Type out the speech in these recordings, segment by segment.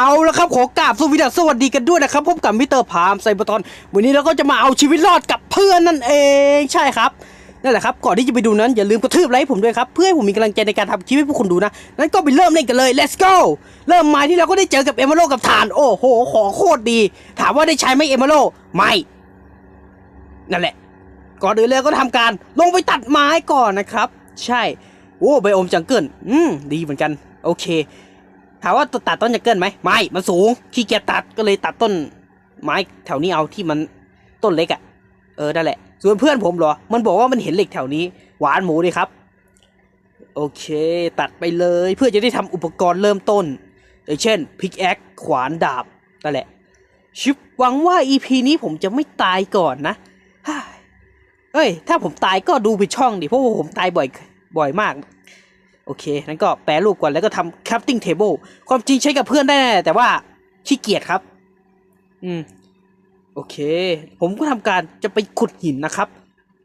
เอาละครับขอกราบสวัสดีสวัสดีกันด้วยนะครับพบกับมิสเตอร์พามไซบอร์ตอน วันนี้เราก็จะมาเอาชีวิตรอดกับเพื่อนนั่นเองใช่ครับนั่นแหละครับก่อนที่จะไปดูนั้นอย่าลืมกระทืบไลค์ผมด้วยครับเพื่อให้ผมมีกำลังใจในการทำคลิปให้พวกคุณดูนะนั้นก็ไปเริ่มเล่นกันเลย let's go เริ่มมาที่เราก็ได้เจอกับเอมเมโลกับฐานโอ้โหของโคตรดี ถามว่าได้ใช้ไหมเอมเมโลไม่นั่นแหละ ก่อนอื่นเลยก็ทำการลงไปตัดไม้ก่อนนะครับ ใช่โอ้ไบโอมจังเกิลอืมดีเหมือนกัน โอเค ถามว่าตัดต้นจังเกิลไหมไม่มันสูงขี้เกียจตัดก็เลยตัดต้น ไม้แถวนี้เอาที่มันต้นเล็กอะ่ะ เออนั่นแหละ ส่วนเพื่อนผมเหรอ มันบอกว่ามันเห็นเหล็กแถวนี้ หวานหมูดิครับ โอเค ตัดไปเลยเพื่อจะได้ทำอุปกรณ์เริ่มต้นอย่างเช่นพิกแอคขวานดาบนั่นแหละ ชิปหวังว่า EP นี้ผมจะไม่ตายก่อนนะเอ้ย ถ้าผมตายก็ดูไปช่องดิเพราะว่าผมตายบ่อยบ่อยมาก โอเคนั้นก็แปรรูปก่อนแล้วก็ทำ crafting table ความจริงใช้กับเพื่อนได้แน่แต่ว่าขี้เกียจครับ อืม โอเค ผมก็ทำการจะไปขุดหินนะครับ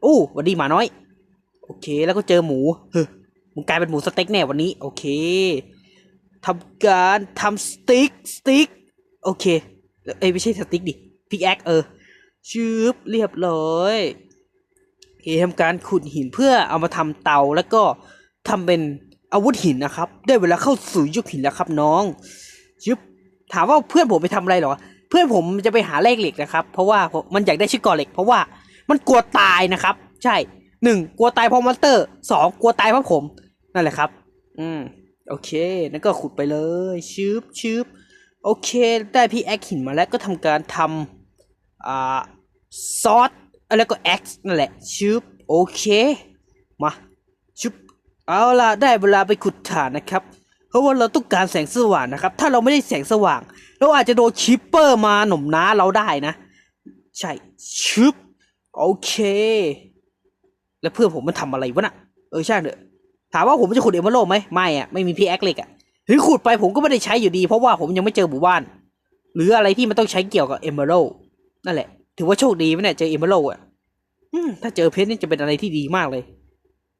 โอ้วันดีหมาน้อย โอเค แล้วก็เจอหมูเฮ้ยมึงกลายเป็นหมูสเต็กแน่วันนี้ โอเคทำการทำสติ๊กสติ๊กโอเคเอ้ไม่ใช่สติ๊กดิพิกแอคเออชืบเรียบร้อยโอเคทำการขุดหินเพื่อเอามาทำเตาแล้วก็ทำเป็น อาวุธหินนะครับ ได้เวลาเข้าสู่ยุคหินแล้วครับน้องชึบถามว่าเพื่อนผมไปทำอะไรเหรอ เพื่อนผมจะไปหาแร่เหล็กนะครับ เพราะว่ามันอยากได้ชิ้นก่อเหล็ก เพราะว่ามันกลัวตายนะครับ ใช่หนึ่งกลัวตายเพราะมอนสเตอร์สองกลัวตายเพราะผมนั่นแหละครับ อืมโอเคนั่นก็ขุดไปเลยชืบชืบโอเค ได้พี่แอคหินมาแล้วก็ทำการทำอ่าซอสแล้วก็แอคนั่นแหละชืบโอเค มาชุบ เอาล่ะได้เวลาไปขุดถ่านนะครับ เพราะว่าเราต้องการแสงสว่างนะครับ ถ้าเราไม่ได้แสงสว่าง เราอาจจะโดนคิปเปอร์มาหน่มน้าเราได้นะ ใช่ชึบโอเค แล้วเพื่อนผมมันทำอะไรวะน่ะเออใช่เถอะถามว่าผมจะขุดเอมเมอรัลไหมไม่อะไม่มีพี่แอคเล็กอะหรือขุดไปผมก็ไม่ได้ใช้อยู่ดี เพราะว่าผมยังไม่เจอหมู่บ้าน หรืออะไรที่มันต้องใช้เกี่ยวกับเอมเมอรัลนั่นแหละ ถือว่าโชคดีไหมเนี่ยเจอเอมเมอรัลอะอืมถ้าเจอเพชรนี่จะเป็นอะไรที่ดีมากเลย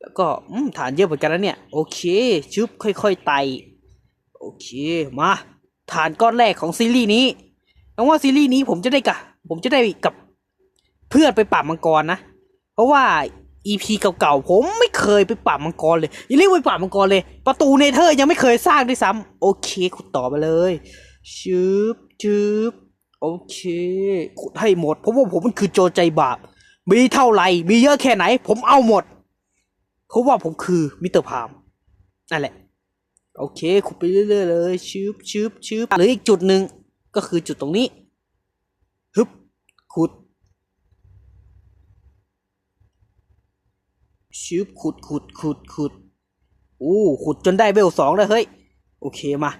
แล้วก็อืมฐานเยอะเหมือนกันนะเนี่ย โอเคชึบค่อยๆไต่โอเคมาฐานก้อนแรกของซีรีส์นี้หวังว่าซีรีส์นี้ผมจะได้กับผมจะได้กับเพื่อนไปปราบมังกรนะ เพราะว่า EP เก่าๆผมไม่เคยไปปราบมังกรเลยอย่าเรียกว่าไปปราบมังกรเลย ประตูเนเธอร์ยังไม่เคยสร้างด้วยซ้ำโอเคขุดต่อไปเลยชึบชึบโอเคขุดให้หมดเพราะว่าผมมันคือโจใจบาปมีเท่าไหร่มีเยอะแค่ไหน ผมเอาหมด เพราะว่าผมคือมิสเตอร์พามนั่นแหละ โอเคขุดไปเรื่อยๆเลยชืบชืบชืบหรืออีกจุดหนึ่งก็คือจุดตรงนี้ฮึบขุดชืบขุดขุดขุดขุดโอ้ขุดจนได้เวลสองแล้วเฮ้ย โอเคมา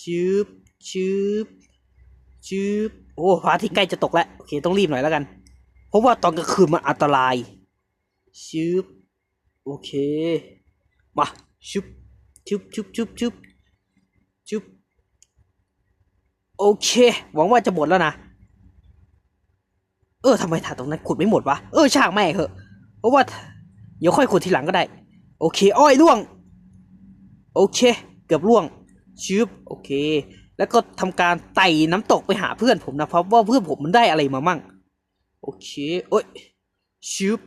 ชืบชืบชืบโอ้พระอาทิตย์ใกล้จะตกแล้ว โอเคต้องรีบหน่อยแล้วกัน เพราะว่าตอนกลางคืนมันอันตรายชืบ โอเคมาชึบชึบชึบชึบชึบชึบโอเค หวังว่าจะหมดแล้วนะ เออทำไมถาตรงนั้นขุดไม่หมดวะ เออช่างแม่เหอะ เพราะว่า เดี๋ยวค่อยขุดทีหลังก็ได้ โอเค อ้อยล่วง โอเค เกือบล่วงชืบโอเค แล้วก็ทำการไต่น้ำตกไปหาเพื่อนผมนะเพราะว่าเพื่อนผมมันได้อะไรมามั่ง โอเค โอ้ยชืบ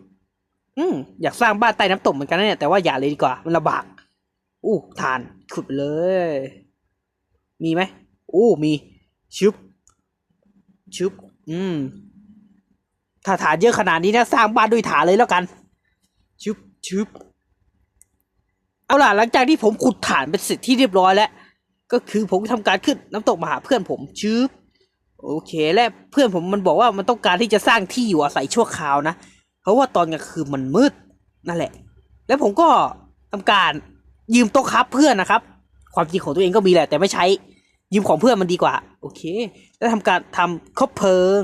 อืมอยากสร้างบ้านใต้น้ำตกเหมือนกันนะเนี่ยแต่ว่าอย่าเลยดีกว่า มันลำบาก อู้ฐานขุดเลย มีไหมอู้มีชึบชึบอืมถ้าฐานเยอะขนาดนี้นะสร้างบ้านด้วยฐานเลยแล้วกันชึบชึบเอาล่ะหลังจากที่ผมขุดฐานเป็นเสร็จที่เรียบร้อยแล้ว ก็คือผมทำการขึ้นน้ำตกมาหาเพื่อนผมชึบโอเค และเพื่อนผมมันบอกว่ามันต้องการที่จะสร้างที่อยู่อาศัยชั่วคราวนะ เพราะว่าตอนกลางคืนมันมืดนั่นแหละ แล้วผมก็ทำการยืมโต๊ะครับเพื่อนนะครับ ความจริงของตัวเองก็มีแหละแต่ไม่ใช้ยืมของเพื่อนมันดีกว่า โอเค แล้วทำการทำคบเพลิง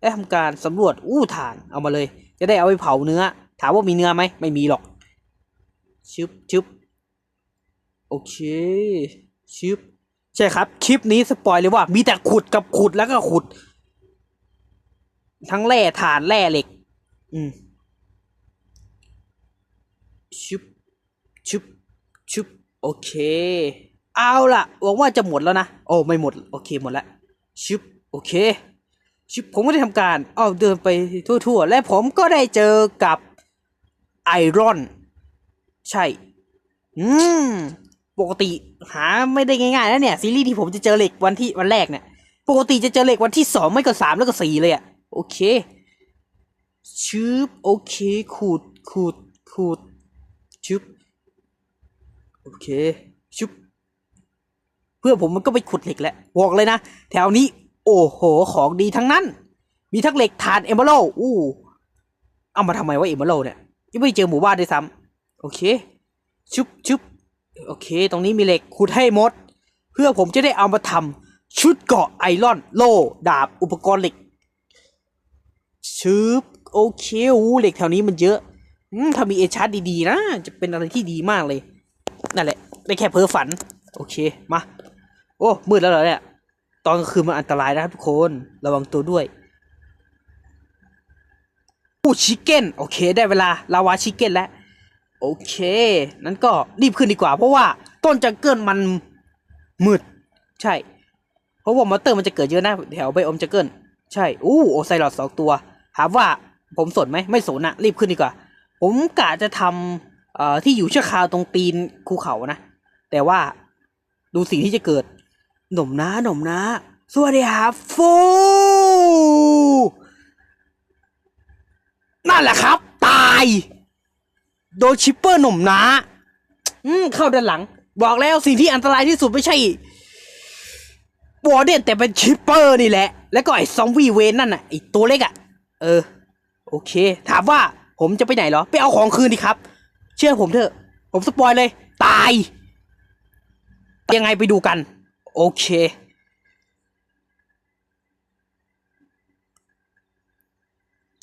และทำการสำรวจอู้ฐานเอามาเลย จะได้เอาไปเผาเนื้อ ถามว่ามีเนื้อไหมไม่มีหรอกชึบชึบโอเคชึบใช่ครับ คลิปนี้สปอยเลยว่ามีแต่ขุดกับขุดแล้วก็ขุด ทั้งแร่ฐานแร่เหล็ก อืมชึบชึบชึบโอเค เอาล่ะหวังว่าจะหมดแล้วนะ โอ้ไม่หมด โอเคหมดแล้วชึบโอเคชึบผมก็ได้ทำการเอาเดินไปทั่ว ๆ และผมก็ได้เจอกับไอรอน ใช่ อืม ปกติหาไม่ได้ง่ายๆนะเนี่ย ซีรีส์ที่ผมจะเจอเหล็กวันที่วันแรกเนี่ย ปกติจะเจอเหล็กวันที่สองไม่ก็สามแล้วก็สี่เลยอะโอเค ชึบโอเคขูดขูดขูดชึบโอเคชึบเพื่อผมมันก็ไปขุดเหล็กแล้วบอกเลยนะ แถวนี้ โอ้โห ของดีทั้งนั้น มีทั้งเหล็กถ่านเอมเบอร์อู้เอามาทำไมวะเอมเบอร์เนี่ยยังไม่เจอหมู่บ้านด้วยซ้ำโอเคชึบชึบโอเค ตรงนี้มีเหล็กขุดให้หมด เพื่อผมจะได้เอามาทำชุดเกาะไอรอน โล่ดาบอุปกรณ์เหล็กชึบ โอเคอู้เหล็กแถวนี้มันเยอะอืมถ้ามีเอชาร์ดดีๆนะ จะเป็นอะไรที่ดีมากเลย นั่นแหละ ได้แค่เพ้อฝัน โอเค มา โอ้ มืดแล้วเหรอเนี่ย ตอนกลางคืนมันอันตรายนะครับทุกคน ระวังตัวด้วยอู้ชิคเก้น โอเค ได้เวลา ลาวาชิคเก้นแล้ว โอเค นั้นก็รีบขึ้นดีกว่า เพราะว่าต้นจังเกิลมันมืด ใช่ เพราะว่ามอเตอร์มันจะเกิดเยอะนะแถวไบโอมจังเกิล ใช่ อู้ โอไซรอดสองตัวถาว่า ผมสนไหมไม่สนอะรีบขึ้นดีกว่า ผมกะจะทำเอ่อที่อยู่ชั่วคราวตรงตีนภูเขานะ แต่ว่าดูสิ่งที่จะเกิด หนุ่มนะหนุ่มนะสวัสดีครับฟูนั่นแหละครับ ตาย โดนชิปเปอร์หนุ่มนะอืมเข้าด้านหลัง บอกแล้วสิ่งที่อันตรายที่สุดไม่ใช่บอเดนแต่เป็นชิปเปอร์นี่แหละ แล้วก็ไอ้ซอมบี้เวนนั่นน่ะไอ้ตัวเล็กอะ่ะ เออ โอเค ถามว่าผมจะไปไหนเหรอ ไปเอาของคืนดิครับ เชื่อผมเถอะ ผมสปอยเลย ตาย ยังไงไปดูกัน โอเค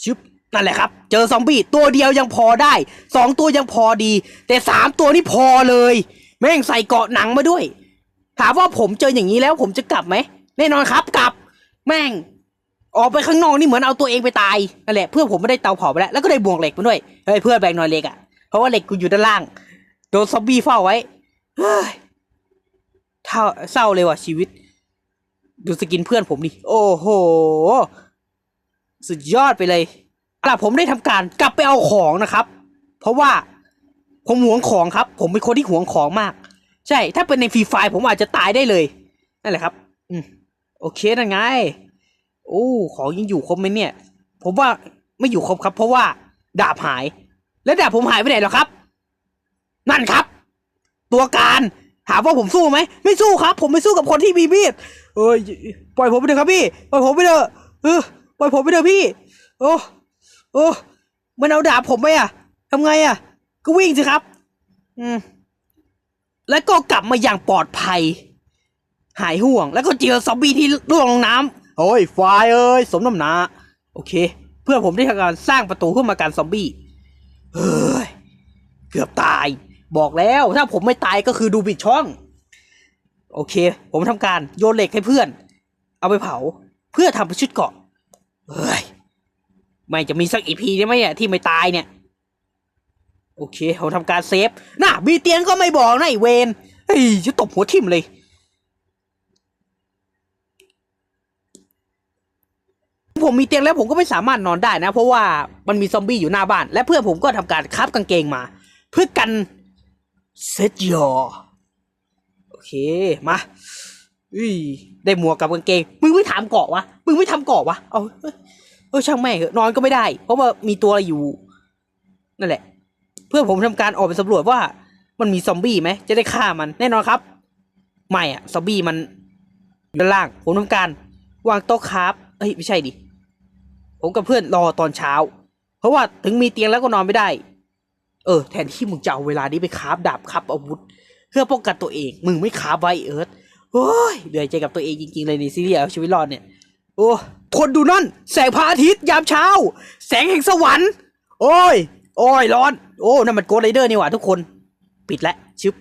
ชึบนั่นแหละครับ เจอซอมบี้ตัวเดียวยังพอได้สองตัวยังพอดี แต่สามตัวนี่พอเลย แม่งใส่เกาะหนังมาด้วย ถามว่าผมเจออย่างนี้แล้วผมจะกลับไหมแน่นอนครับกลับ แม่ง ออกไปข้างนอกนี่เหมือนเอาตัวเองไปตายนั่นแหละเพื่อนผมไม่ได้เตาเผาไปแล้วแล้วก็ได้บวกเหล็กมาด้วยเฮ้ยเพื่อนแบ่งหน่อยเหล็กอะ่ะเพราะว่าเหล็กกูอยู่ด้านล่างโดนซอมบี้เฝ้าไว้เฮ้ยเท่าเศร้าเลยว่ะชีวิต ดูสกินเพื่อนผมดิโอ้โห สุดยอดไปเลยเอาล่ะผมได้ทำการกลับไปเอาของนะครับ เพราะว่าผมหวงของครับ ผมเป็นคนที่หวงของมาก ใช่ ถ้าเป็นในฟรีไฟผมอาจจะตายได้เลยนั่นแหละครับ อืมโอเคนั่นไง โอ้ของยังอยู่ครบไหมเนี่ย ผมว่าไม่อยู่ครบครับ เพราะว่าดาบหาย แล้วดาบผมหายไปไหนหรอครับ นั่นครับ ตัวการถามว่าผมสู้ไหมไม่สู้ครับ ผมไม่สู้กับคนที่มีมีดเอ้ยปล่อยผมไปเถอะครับพี่ปล่อยผมไปเถอะเออปล่อยผมไปเถอะพี่ โอ้โอ้มันเอาดาบผมไปอะทำไงอะ ก็วิ่งสิครับ อืมแล้วก็กลับมาอย่างปลอดภัย หายห่วง แล้วก็เจอซอมบี้ที่ร่วงลงน้ำ โอ้ยไฟเอ้ยสมน้ำหนาโอเค เพื่อนผมได้ทำการสร้างประตูเพื่อมากันซอมบี้เฮ้ยเกือบตาย บอกแล้วถ้าผมไม่ตายก็คือดูบิดช่อง โอเค ผมทำการโยนเหล็กให้เพื่อน เอาไปเผาเพื่อทำเป็นชุดเกาะเฮ้ยไม่จะมีสักอีพีได้ไหมอะที่ไม่ตายเนี่ย โอเคผมทำการเซฟน่ะมีเตียงก็ไม่บอกนะไอเวนเฮ้ยจะตบหัวทิ่มเลย ผมมีเตียงแล้วผมก็ไม่สามารถนอนได้นะ เพราะว่ามันมีซอมบี้อยู่หน้าบ้าน และเพื่อนผมก็ทำการคราบกางเกงมา เพื่อกันเซตยอโอเคมาอุ้ยได้หมวกกับกางเกงมึงไม่ถามเกาะวะมึงไม่ทำเกาะวะเอาเอ้ยเออช่างแม่งเถอะนอนก็ไม่ได้ เพราะว่ามีตัวอะไรอยู่ นั่นแหละ เพื่อผมทำการออกไปสำรวจว่า มันมีซอมบี้ไหมจะได้ฆ่ามันแน่นอนครับ ไม่อะซอมบี้มันด้านล่างผมทำการวางโต๊ะคราฟเอ้ยไม่ใช่ดิ ผมกับเพื่อนรอตอนเช้า เพราะว่าถึงมีเตียงแล้วก็นอนไม่ได้ เออ แทนที่มึงจะเอาเวลานี้ไปคาฟดาบคาฟอาวุธ เพื่อป้องกันตัวเอง มึงไม่คาฟไว้เอิร์ธโอ้ยเหนื่อยใจกับตัวเองจริงๆเลยในซีรีส์เอาชีวิตรอดเนี่ย โอ้คนดูนั่น แสงพระอาทิตย์ยามเช้า แสงแห่งสวรรค์ โอ้ย โอ้ยร้อน โอ้นั่นมันโกดไรเดอร์นี่หว่าทุกคน ปิดแล้วชึบ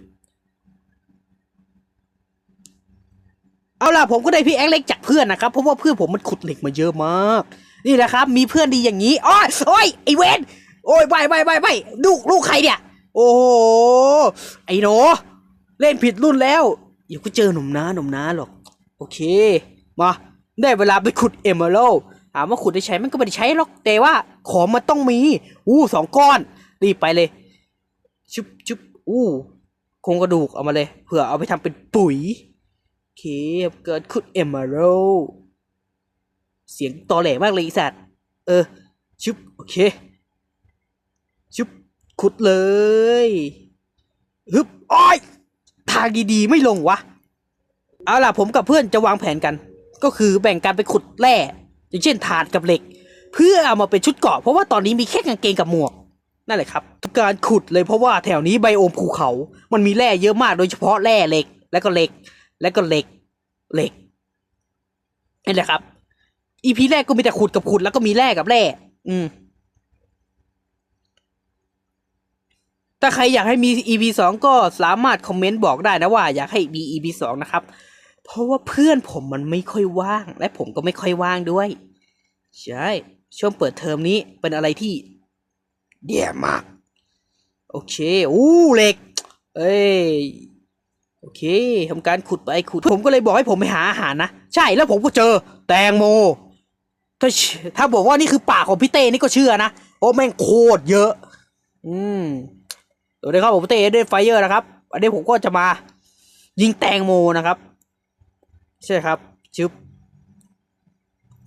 เอาล่ะผมก็ได้พี่แองเล็กจากเพื่อนนะครับเพราะว่าเพื่อนผมมันขุดเหล็กมาเยอะมาก นี่แหละครับ มีเพื่อนดีอย่างนี้โอ้ยโอ้ยไอเวนโอ้ยไปไปไปไปลูกลูกใครเนี่ย โอ้โหไอโนเล่นผิดรุ่นแล้วเดี๋ยวก็เจอหนุ่มน้าหนุ่มน้าหรอก โอเค มาได้เวลาไปขุดเอเมอรัลถามว่าขุดได้ใช้มันก็ไม่ได้ใช้หรอกแต่ว่าของมันต้องมีอู้สองก้อนรีบไปเลยชุบชุบอู้โครงกระดูกเอามาเลยเผื่อเอาไปทำเป็นปุ๋ยโอเคเกิดขุดเอเมอรัล เสียงตอแหลมากเลยอีสัตว์เออชุบโอเคชุบขุดเลยฮึบอ้อยทางดีๆไม่ลงวะเอาล่ะผมกับเพื่อนจะวางแผนกัน ก็คือแบ่งกันไปขุดแร่อย่างเช่นถ่านกับเหล็ก เพื่อเอามาเป็นชุดเกาะเพราะว่าตอนนี้มีแค่กางเกงกับหมวกนั่นแหละครับการขุดเลยเพราะว่าแถวนี้ไบโอมภูเขา มันมีแร่เยอะมากโดยเฉพาะแร่เหล็ก แล้วก็เหล็ก แล้วก็เหล็กเหล็กนี่แหละครับ อีพีแรกก็มีแต่ขุดกับขุดแล้วก็มีแร่กับแร่อืมถ้าใครอยากให้มี EP สองก็สามารถคอมเมนต์บอกได้นะว่าอยากให้มี EP สองนะครับ เพราะว่าเพื่อนผมมันไม่ค่อยว่าง และผมก็ไม่ค่อยว่างด้วย ใช่ ช่วงเปิดเทอมนี้เป็นอะไรที่แย่ยมาก โอเคอู้เหล็ก เอ้ยโอเคทำการขุดไปขุด ผมก็เลยบอกให้ผมไปหาอาหารนะ ใช่แล้วผมก็เจอ แตงโม ถ้าเชื่อถ้าบอกว่านี่คือป่าของพี่เต้นี่ก็เชื่อนะโอ้แม่งโคตรเยอะ อืมสวัสดีครับผมเต้ด้วยไฟเยอร์นะครับอันนี้ผมก็จะมา ยิงแตงโมนะครับ ใช่ครับชึบ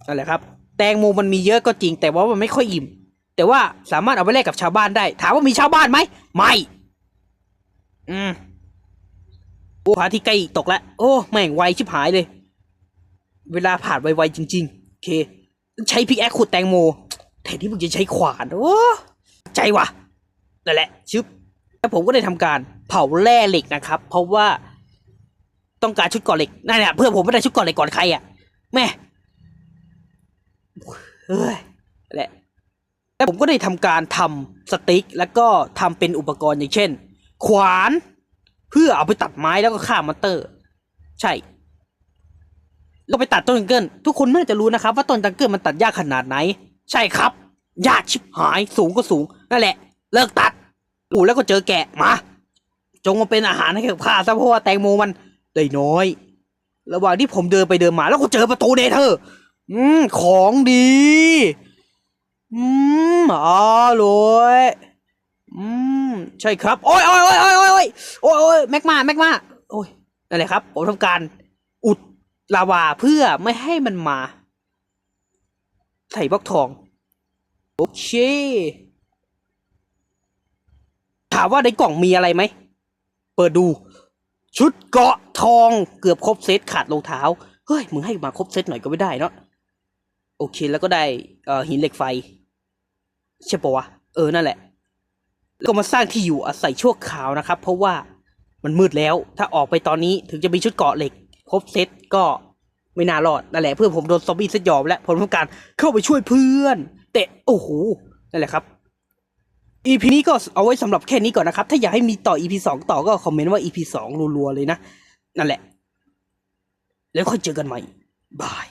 นั่นแหละครับ แตงโมมันมีเยอะก็จริง แต่ว่ามันไม่ค่อยอิ่ม แต่ว่าสามารถเอาไปแลกกับชาวบ้านได้ ถามว่ามีชาวบ้านไหมไม่ อืมโอ้พาที่ใกล้ตกแล้วโอ้แม่งไวชิบหายเลย เวลาผ่านไวๆจริง ๆ โอเค ใช้พิกแอคขุดแตงโมแทนที่มึงจะใช้ขวานโอ้ใจว่ะนั่นแหละชึบแล้วผมก็ได้ทำการเผาแร่เหล็กนะครับ เพราะว่าต้องการชุดก่อเหล็กนั่นแหละเพื่อผมไม่ได้ชุดก่อเหล็กก่อนใครอะ แม่เฮ้ยนั่นแหละแล้วผมก็ได้ทำการทำสติ๊กแล้วก็ทำเป็นอุปกรณ์อย่างเช่น ขวาน เพื่อเอาไปตัดไม้แล้วก็ฆ่ามอนเตอร์ ใช่ ก็ไปตัดต้นจังเกิลทุกคนน่าจะรู้นะครับ ว่าต้นจังเกิลมันตัดยากขนาดไหน ใช่ครับ ยากชิบหายสูงก็สูง นั่นแหละ เลิกตัดอูแล้วก็เจอแกะมา จงมาเป็นอาหารให้กับข้าซะเพราะว่าแตงโมมันได้น้อย ระหว่างที่ผมเดินไปเดินมา แล้วก็เจอประตูเนเธอร์อืมของดี อืมอร่อยอืมใช่ครับ โอ้ยโอ้ยโอ้ยโอ้ยโอ้ยโอ้ยแม็กมาแม็กมาโอ้ยนั่นแหละครับ ผมทำการอุด ลาวาเพื่อไม่ให้มันมาใส่บล็อกทอง โอเค ถามว่าในกล่องมีอะไรไหม เปิดดู ชุดเกาะทองเกือบครบเซตขาดรองเท้า เฮ้ย มึงให้มาครบเซตหน่อยก็ไม่ได้เนาะโอเคแล้วก็ได้เอ่อหินเหล็กไฟ ใช่ปะวะ เออ นั่นแหละ แล้วก็มาสร้างที่อยู่อาศัยชั่วคราวนะครับ เพราะว่ามันมืดแล้ว ถ้าออกไปตอนนี้ถึงจะมีชุดเกาะเหล็ก ครบเซตก็ไม่น่ารอดนั่นแหละเพื่อนผมโดนซอมบี้เซตยอบแล้วผมต้องการเข้าไปช่วยเพื่อนเตะโอ้โหนั่นแหละครับ EP นี้ก็เอาไว้สำหรับแค่นี้ก่อนนะครับ ถ้าอยากให้มีต่อ EP สองต่อก็คอมเมนต์ว่า EP สองรัวๆเลยนะ นั่นแหละ แล้วค่อยเจอกันใหม่บาย